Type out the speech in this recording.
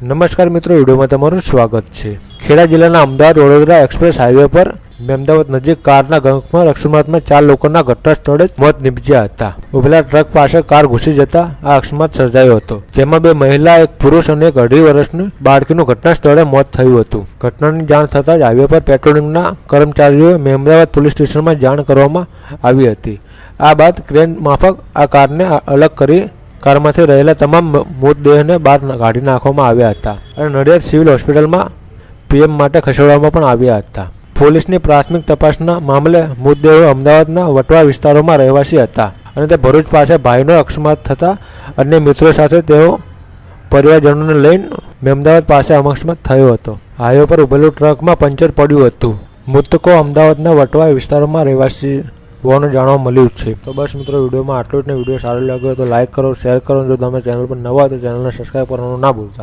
નમસ્કાર મિત્રો, વિડીયોમાં તમારું સ્વાગત છે. ખેડા જિલ્લાના અમદાવાદ વડોદરા એક્સપ્રેસ હાઈવે પર મહેમદાવાદ નજીક કારના ગંખમાં અકસ્માતમાં ચાર લોકોના ઘટના સ્થળે મોત નીપજ્યા હતા. ઉભેલા ટ્રક પાસે કાર ઘૂસી જતા આ અકસ્માત સર્જાયો હતો, જેમાં બે મહિલા, એક પુરુષ અને એક અઢી વર્ષની બાળકીનું ઘટના સ્થળે મોત થયું હતું. ઘટનાની જાણ થતાં જ હાઈવે પર પેટ્રોલિંગના કર્મચારીઓએ મહેમદાવાદ પોલીસ સ્ટેશનમાં જાણ કરવામાં આવી હતી. આ બાદ ક્રેન માફક આ કારને અલગ કરી કારમાંથી રહેલા તમામ મૃતદેહને બહાર કાઢી નાખવામાં આવ્યા હતા અને નડિયાદ સિવિલ હોસ્પિટલમાં પીએમ માટે ખસેડવામાં પણ આવ્યા હતા. પોલીસની પ્રાથમિક તપાસના મામલે મૃતદેહો અમદાવાદના વટવા વિસ્તારોમાં રહેવાસી હતા અને તે ભરૂચ પાસે ભાઈનો અકસ્માત થતા અન્ય મિત્રો સાથે તેઓ પરિવારજનોને લઈને મેમદાવાદ પાસે અકસ્માત થયો હતો. હાઈવે પર ઉભેલું ટ્રકમાં પંચર પડ્યું હતું. મૃતકો અમદાવાદના વટવા વિસ્તારોમાં રહેવાસી હોવાનું જાણવા મળ્યું છે. તો બસ મિત્રો, વિડીયોમાં આટલું જ ને વીડિયો સારો લાગ્યો તો લાઇક કરો શેર કરો જો તમે ચેનલ પર નવા તો ચેનલને સબસ્ક્રાઈબ કરવાનું ના ભૂલતા.